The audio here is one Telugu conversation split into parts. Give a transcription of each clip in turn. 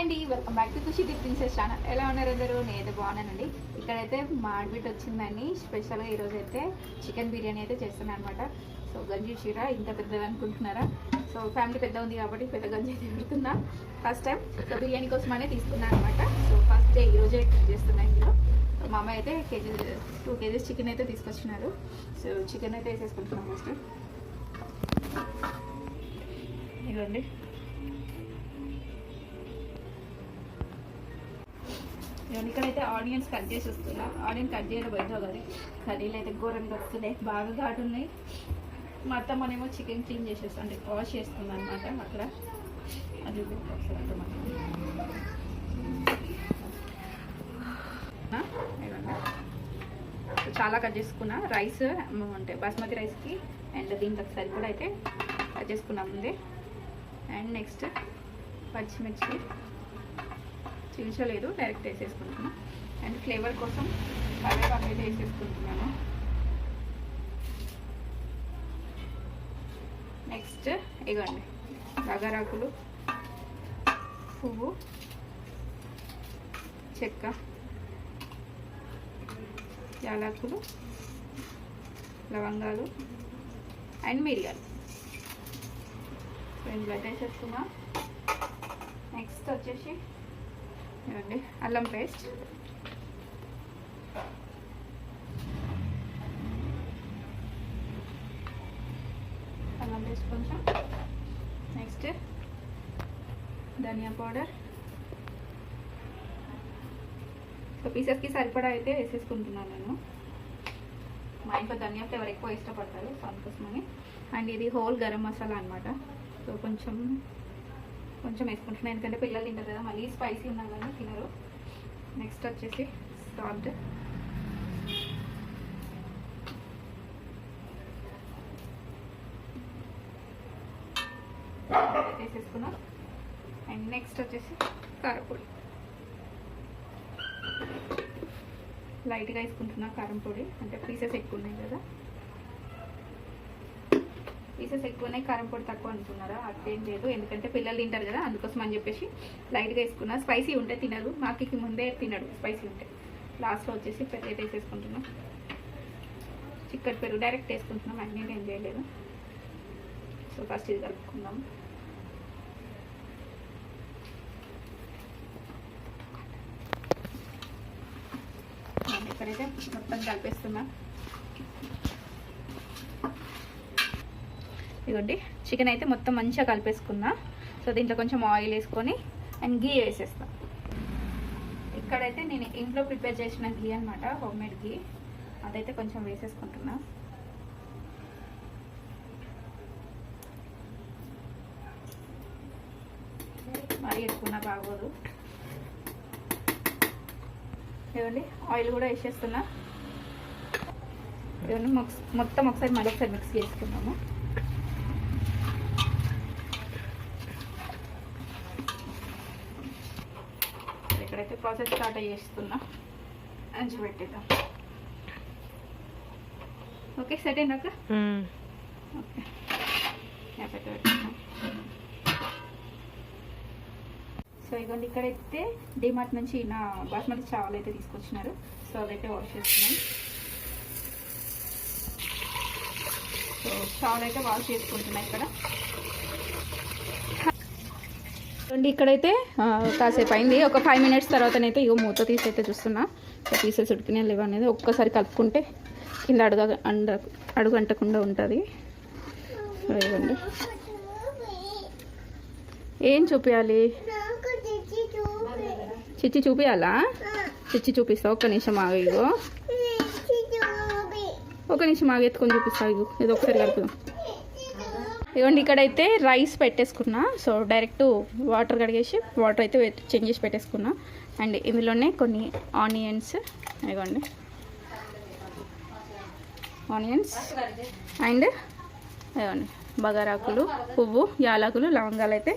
అండి welcome back to Khushi the princess channel ఎలా ఉన్నారు అందరూ? నేనైతే బాగున్నానండి. ఇక్కడైతే మాడిబిట్ వచ్చిందని స్పెషల్గా ఈరోజు అయితే చికెన్ బిర్యానీ అయితే చేస్తున్నాను అనమాట సో గంజి చీర ఇంత పెద్దది అనుకుంటున్నారా? సో ఫ్యామిలీ పెద్ద ఉంది కాబట్టి పెద్ద గంజి అయితే పెడుతున్నా. ఫస్ట్ టైం సో బిర్యానీ కోసమనే తీసుకున్నాను అనమాట సో ఫస్ట్ డే ఈరోజే చేస్తున్నాను ఇందులో. మా అమ్మ అయితే కేజీ టూ కేజీస్ చికెన్ అయితే తీసుకొచ్చినారు. సో చికెన్ అయితే వేసేసుకుంటున్నాను ఫస్ట్ ఇదిగోండి. ఇక్కడైతే ఆనియన్స్ కట్ చేసి వస్తున్నా. ఆనియన్ కట్ చేయడం బయట కదా కర్రీలు అయితే ఘోరంగా వస్తున్నాయి. బాగా ఘాటు ఉన్నాయి. మా అత్తమ్మనేమో చికెన్ క్లీన్ చేసేస్తాను అంటే వాష్ చేస్తుంది అనమాట అక్కడ. అది చాలా కట్ చేసుకున్నా. రైస్ అంటే బాస్మతి రైస్కి అండ్ దీంట్లోకి సరిపడా అయితే కట్ చేసుకున్నాం ముందే. అండ్ నెక్స్ట్ పచ్చిమిర్చి. చీల్చలేదు డైరెక్ట్ వేసేసుకుంటున్నాను అండ్ ఫ్లేవర్ కోసం కరివేపాకు అయితే వేసేసుకుంటున్నాను. నెక్స్ట్ ఇవ్వండి బగారాకులు పువ్వు చెక్క యాలకులు లవంగాలు అండ్ మిరియాలు. సో ఇందులో అయితే వేసేసుకున్నా. నెక్స్ట్ వచ్చేసి ఇవ్వండి అల్లం పేస్ట్. అల్లం పేస్ట్ కొంచెం. నెక్స్ట్ ధనియా పౌడర్. సో పీసెస్కి సరిపడా అయితే వేసేసుకుంటున్నాను నేను. మా ఇంట్లో ధనియా ఫ్లేవర్ ఎక్కువ ఇష్టపడతారు సో అందుకోసమని. అండ్ ఇది హోల్ గరం మసాలా అనమాట సో కొంచెం కొంచెం వేసుకుంటున్నాను ఎందుకంటే పిల్లలు తింటారు కదా మళ్ళీ స్పైసీ ఉన్నా కానీ తినరు. నెక్స్ట్ వచ్చేసి సాల్ట్ వేసేసుకున్నాం. అండ్ నెక్స్ట్ వచ్చేసి కారపొడి. లైట్గా వేసుకుంటున్నా కారం పొడి అంటే పీసెస్ ఎక్కువ ఉన్నాయి కదా. పీసెస్ ఎక్కువ ఉన్నాయి కారం పొడి తక్కువ అనుకున్నారా? అట్లేం లేదు. ఎందుకంటే పిల్లలు తింటారు కదా అందుకోసం అని చెప్పేసి లైట్గా వేసుకున్నా. స్పైసీ ఉంటే తినరు. మాకి ముందే తినడు. స్పైసీ ఉంటే. లాస్ట్లో వచ్చేసి పెరుగు వేసేసుకుంటున్నాం. చిక్కటి పెరుగు డైరెక్ట్ వేసుకుంటున్నాం. అన్నీ ఏం చేయలేదు. సో ఫస్ట్ ఇది కలుపుకుందాం. ఇక్కడైతే మొత్తం కలిపేస్తున్నాం. ఇదిగోండి చికెన్ అయితే మొత్తం మంచిగా కలిపేసుకున్నా. సో దీంట్లో కొంచెం ఆయిల్ వేసుకొని అండ్ గీ వేసేస్తా. ఇక్కడైతే నేను ఇంట్లో ప్రిపేర్ చేసిన గీ అనమాట హోమ్ మేడ్ గీ అదైతే కొంచెం వేసేసుకుంటున్నా. మరీ ఎక్కువ బాగోదు. ఇవ్వండి ఆయిల్ కూడా వేసేస్తున్నా. ఇవన్నీ మొత్తం ఒకసారి మళ్ళీ ఒకసారి మిక్స్ చేసుకున్నాము ఇక్కడైతే ప్రాసెస్ స్టార్ట్ చేస్తున్నా అంచు పెట్టేద్దాం. ఓకే సెట్ అయినాక ఓకే. సో ఇదిగోండి ఇక్కడైతే డిమార్ట్ నుంచి నా బాస్మతి చావల్ అయితే తీసుకొచ్చినారు. సో అదైతే వాష్ చేస్తున్నాం. సో చావల్ అయితే వాష్ చేసుకుంటున్నా ఇక్కడ. చూడండి ఇక్కడైతే కాసేపు అయింది. ఒక ఫైవ్ మినిట్స్ తర్వాతనైతే ఇగో మూత తీసి అయితే చూస్తున్నా. పీసెస్ ఉడికినా లేవు అనేది ఒక్కసారి కలుపుకుంటే కింద అడుగ అండ అడుగు అంటకుండా ఉంటుంది ఇవ్వండి. ఏం చూపించాలి చిచ్చి చూపించాలా చిచ్చి చూపిస్తా. ఒక్క నిమిషం ఆగు ఇగో. ఒక నిమిషం ఆగి ఎత్తుకొని చూపిస్తా ఇగో. ఇది ఒకసారి కలుపుదాం. ఇవ్వండి ఇక్కడైతే రైస్ పెట్టేసుకున్నా. సో డైరెక్ట్ వాటర్ కడిగేసి వాటర్ అయితే చేంజ్ చేసి పెట్టేసుకున్నా. అండ్ ఇందులోనే కొన్ని ఆనియన్స్. ఇవ్వండి ఆనియన్స్. అండ్ ఇవ్వండి బగారాకులు పువ్వు యాలకులు లవంగాలు అయితే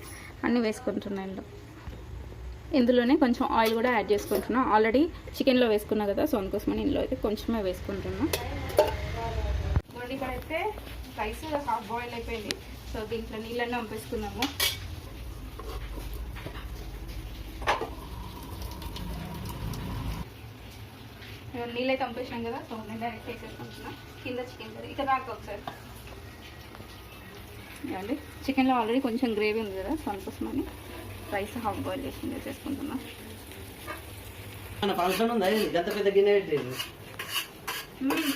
అన్నీ వేసుకుంటున్నాను ఇందులో. ఇందులోనే కొంచెం ఆయిల్ కూడా యాడ్ చేసుకుంటున్నా. ఆల్రెడీ చికెన్లో వేసుకున్నా కదా సో అందుకోసమని ఇందులో అయితే కొంచెమే వేసుకుంటున్నా. ఇక్కడైతే రైస్ హాఫ్ బాయిల్ అయిపోయింది. సో దీంట్లో నీళ్ళన్నీ పంపేసుకుందాము నీళ్ళే పంపేసాం కదా సో నేను డైరెక్ట్ వేసేసుకుంటున్నా కింద. చికెన్ కర్రీ ఇక దాకా ఒకసారి. అండి చికెన్లో ఆల్రెడీ కొంచెం గ్రేవీ ఉంది కదా సో అందుకోసమని రైస్ హాఫ్ బాయిల్ చేసి వేసేసుకుంటున్నా పెద్ద గిన్నె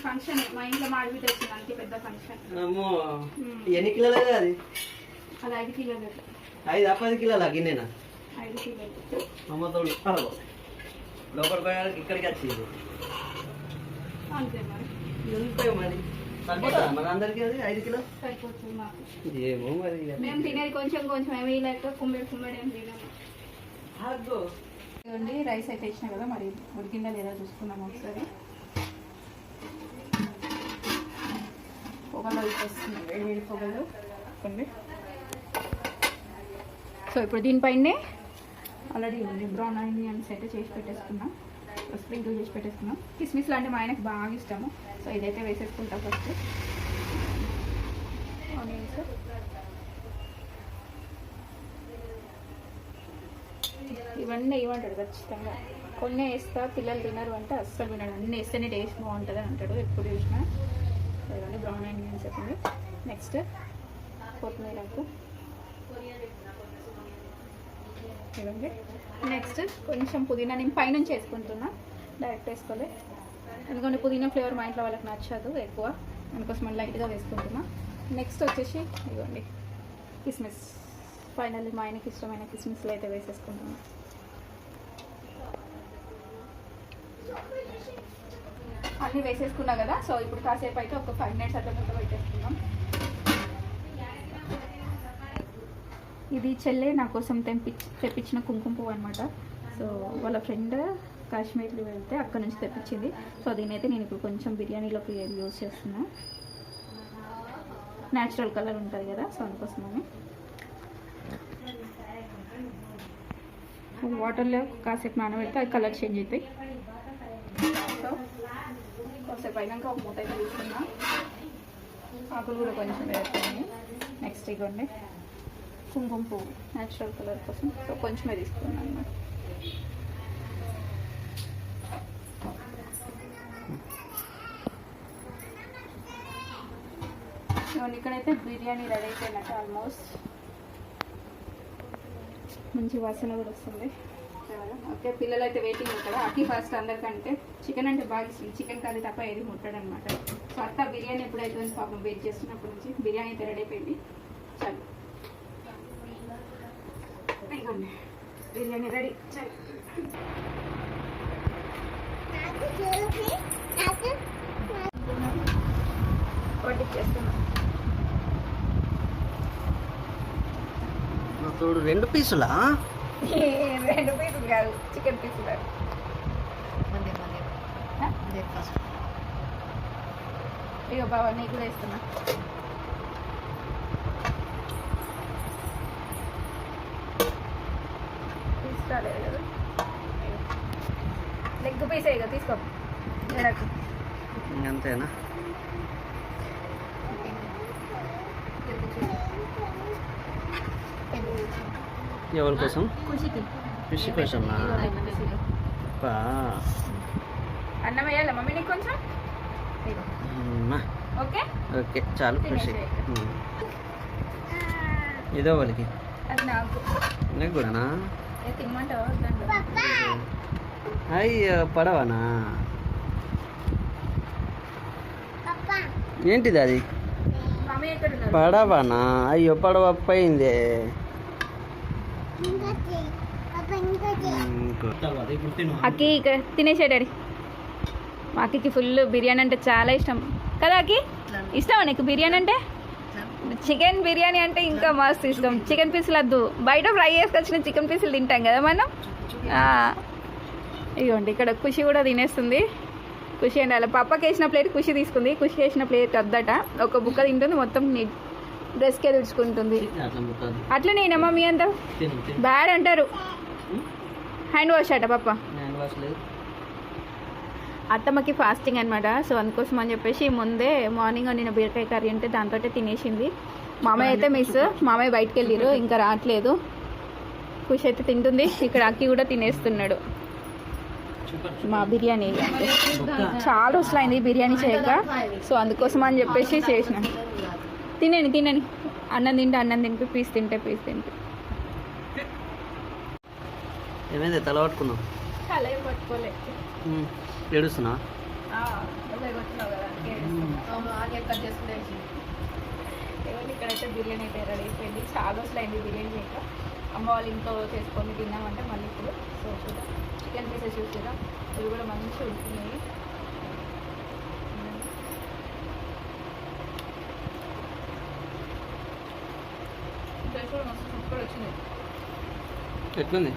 ఫంక్షన్ మా ఇంట్లో మాడిబిడ్డ వచ్చింది అంతే పెద్ద ఫంక్షన్ అమ్మో ఎన్ని కిలోలు అది? అది ఐదు కిలోలు. ఐదు పది కిలోల గిన్నెనా? ఐదు కిలోలు. అమ్మతోడు అరవో లోపల పోయాక ఇక్కడికి వచ్చింది. అంతే మరి. ఉంటాయి మరి? సరిపోతుందా? మన అందరికి అది ఐదు కిలో? సరిపోతుంది మాకు. ఏమో మరి. మేము తినేది కొంచెం కొంచెం ఏమీ లేక కుమ్మడి కుమ్మడి ఏం తినాము. ఆగు. ఇవ్వండి రైస్ అయితే ఇచ్చిన కదా మరి ఉడికిందా లేదా చూసుకున్నాము ఒకసారి. పొగలో వేడి వేడి పొగలు సో ఇప్పుడు దీనిపైనే ఆల్రెడీ ఉంది. బ్రౌన్ ఆనియన్స్ అయితే చేసి పెట్టేసుకున్నాం. స్ప్రింకిల్ చేసి పెట్టేసుకున్నాం. కిస్మిస్ లాంటి మా ఆయనకు బాగా ఇష్టము. సో ఇదైతే వేసేసుకుంటాం ఫస్ట్. ఆనియన్స్. ఇవన్నీ ఇవ్వంటాడు ఖచ్చితంగా. కొన్ని వేస్తా పిల్లలు తినరు అంటే అస్సలు వినడు. అన్నీ వేస్తేనే టేస్ట్ బాగుంటుంది అని అంటాడు. ఎప్పుడు చూసినా. ఇవన్నీ బ్రౌన్ ఆనియన్స్ చెప్పింది నెక్స్ట్ కొత్తిమీర ఆకు ఇవ్వండి. నెక్స్ట్ కొంచెం పుదీనా నేను పైనుంచి వేసుకుంటున్నా డైరెక్ట్ వేసుకోలే. ఎందుకంటే పుదీనా ఫ్లేవర్ మా ఇంట్లో వాళ్ళకి నచ్చదు ఎక్కువ. అందుకోసం మనం లైట్గా వేసుకుంటున్నా. నెక్స్ట్ వచ్చేసి ఇవ్వండి. కిస్మిస్ ఫైనల్లీ మా ఆయనకి ఇష్టమైన కిస్మిస్లు అయితే వేసేసుకుంటున్నాను అన్నీ వేసేసుకున్నా కదా సో ఇప్పుడు కాసేపు అయితే ఒక ఫైవ్ మినిట్స్ అట్లా మొత్తం పెట్టేసుకున్నాం ఇది చెల్లె నా కోసం తెంపి తెప్పించిన కుంకుమ పువ్వు అనమాట సో వాళ్ళ ఫ్రెండ్ కాశ్మీర్కి వెళ్తే అక్కడ నుంచి తెప్పించింది. సో దీని అయితే నేను ఇప్పుడు కొంచెం బిర్యానీలోకి యూజ్ చేస్తున్నా. న్యాచురల్ కలర్ ఉంటుంది కదా సో అందుకోసమని. వాటర్లో కాసేపు నానబెడితే అది కలర్ చేంజ్ అవుతాయి సో అయినాక ఒక మూత అయితే తీసుకున్నా. ఆకులు కూడా కొంచెం వేస్తాయి నెక్స్ట్ ఇవ్వండి కుంకుమ పువ్వు న్యాచురల్ కలర్ కోసం. సో కొంచెమే తీసుకున్నాను అన్నమాట. ఇక్కడైతే బిర్యానీ రెడీ అయిపోయినట్టు ఆల్మోస్ట్ మంచి వాసన కూడా వస్తుంది. ఓకే పిల్లలు అయితే వెయిటింగ్ ఉంటారు. అతి ఫస్ట్ అందరికంటే చికెన్ అంటే బాగా ఇష్టం. చికెన్ కర్రీ తప్ప ఏది ముట్టాడు అనమాట సో అత్త బిర్యానీ ఎప్పుడైతే పాపం వెయిట్ చేస్తున్నప్పటి నుంచి బిర్యానీ అయితే రెడీ అయిపోయింది. చాలు. బిర్యానీ రెడీ చాలు. చూడు రెండు పీసులా? రెండు పీసులు కాదు చికెన్ పీసులు ఇక బాబా నీకు కూడా ఇస్తున్నా. తీసుకురాలేదు కదా. లెగ్ పీసే ఇక తీసుకో. ఎడకు. అంతేనా ఎవరి కోసం? ఇదిగో. అమ్మా. ఓకే? చాలు ఖుషి. ఉమ్. ఇదో వాళ్ళకి నాకు. కూడానా? అయ్యో పడవనా? ఏంటిది అది పడవనా? అయ్యో పడవ పోయింది అక్కి ఇక్కడ తినేసే డాడీ మా అక్కకి ఫుల్ బిర్యానీ అంటే చాలా ఇష్టం. కదా అక్కి? ఇష్టమా నీకు బిర్యానీ అంటే? చికెన్ బిర్యానీ అంటే ఇంకా మస్తు ఇష్టం. చికెన్ పీసులు వద్దు. బయట ఫ్రై చేసుకొచ్చిన చికెన్ పీసులు తింటాం కదా మనం? ఇదిగోండి ఇక్కడ ఖుషి కూడా తినేస్తుంది. ఖుషి అండి అలా పప్పకి వేసిన ప్లేట్ ఖుషి తీసుకుంది. ఖుషి వేసిన ప్లేట్ వద్దట. ఒక బుక్క తింటుంది మొత్తం డ్రెస్కే తుడుచుకుంటుంది. అట్లా ముట్టదు అట్లనేనమ్మా మీ అంతా? బ్యాడ్ అంటారు. హ్యాండ్ వాష్ అట వాసలేదు అత్తమ్మకి ఫాస్టింగ్ అనమాట సో అందుకోసం అని చెప్పేసి ముందే మార్నింగ్ నేను బీరకాయ కర్రీ అంటే దాంతో తినేసింది. మామయ్య అయితే మిస్ మామయ్య బయటకు వెళ్ళిరు ఇంకా రావట్లేదు. ఖుషి అయితే తింటుంది. ఇక్కడ అక్కి కూడా తినేస్తున్నాడు. మా బిర్యానీ. చాలా రోజులు అయింది బిర్యానీ చేయక. సో అందుకోసం అని చెప్పేసి చేసిన. తినండి తినండి. అన్నం తింటే అన్నం తింటే పీస్ తింటే పీస్ తింటే. ఏమైంది? తల పట్టుకున్నావు? అలా పట్టుకోలే. ఏడుస్తున్నా. ఏమంటే ఇక్కడైతే బిర్యానీ అయితే రెడీ అయిపోయింది. చాలా రోజులు అయింది బిర్యానీ చేయక. అమ్మ వాళ్ళు ఇంట్లో చేసుకొని తిన్నామంటే మళ్ళీ ఇప్పుడు సో చూద్దాం. చికెన్ పీసెస్ చూసిరా? ఇవి కూడా మంచిగా ఉంటున్నాయి టేస్ట్ కూడా మస్తు సూపర్ వచ్చింది ఎట్లుంది.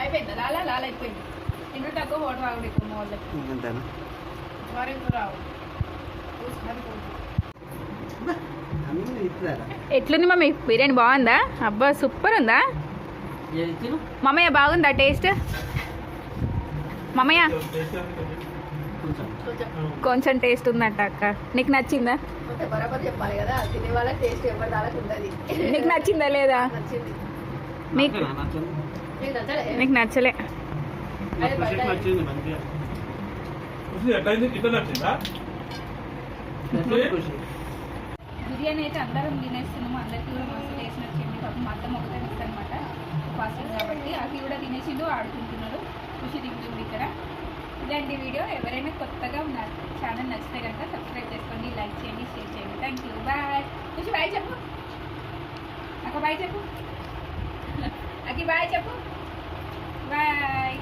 అయిపోయింది? లాలా లాల అయిపోయింది. మా వాళ్ళకి. అంతేనా మరి రావు? ఎట్లుంది మమ్మీ? బిర్యానీ బాగుందా? అబ్బా సూపర్ ఉందా? మమ్మయ్య బాగుందా టేస్ట్? మమ్మయ్య కొంచెం కొంచెం టేస్ట్ ఉందంట అక్క. నీకు నచ్చిందా? అంటే బరాబర్ చెప్పాలి కదా. తినే వాళ్ళ టేస్ట్ ఎవరి దానికి ఉంటుంది నీకు నచ్చిందా లేదా? మీకు? నీకు నచ్చలే. అదే? బిర్యానీ అయితే అందరం తినేస్తున్నాము అందరికీ కూడా మస్తు టేస్ట్ నచ్చింది. పాపం మా అత్తమ్మ ఒకటే అనమాట ఫాస్టింగ్ కాబట్టి. అవి కూడా తినేసిండు ఆడుకుంటున్నాడు. ఖుషి తింటుంది ఇక్కడ. ఇలాంటి వీడియో ఎవరైనా కొత్తగా ఉన్న ఛానల్ నచ్చితే కనుక సబ్స్క్రైబ్ చేసుకోండి లైక్ చేయండి షేర్ చేయండి. థ్యాంక్ యూ బాయ్ కొంచెం బాయ్ చెప్పు. అక్క బాయ్ చెప్పు. అకి బాయ్ చెప్పు. బాయ్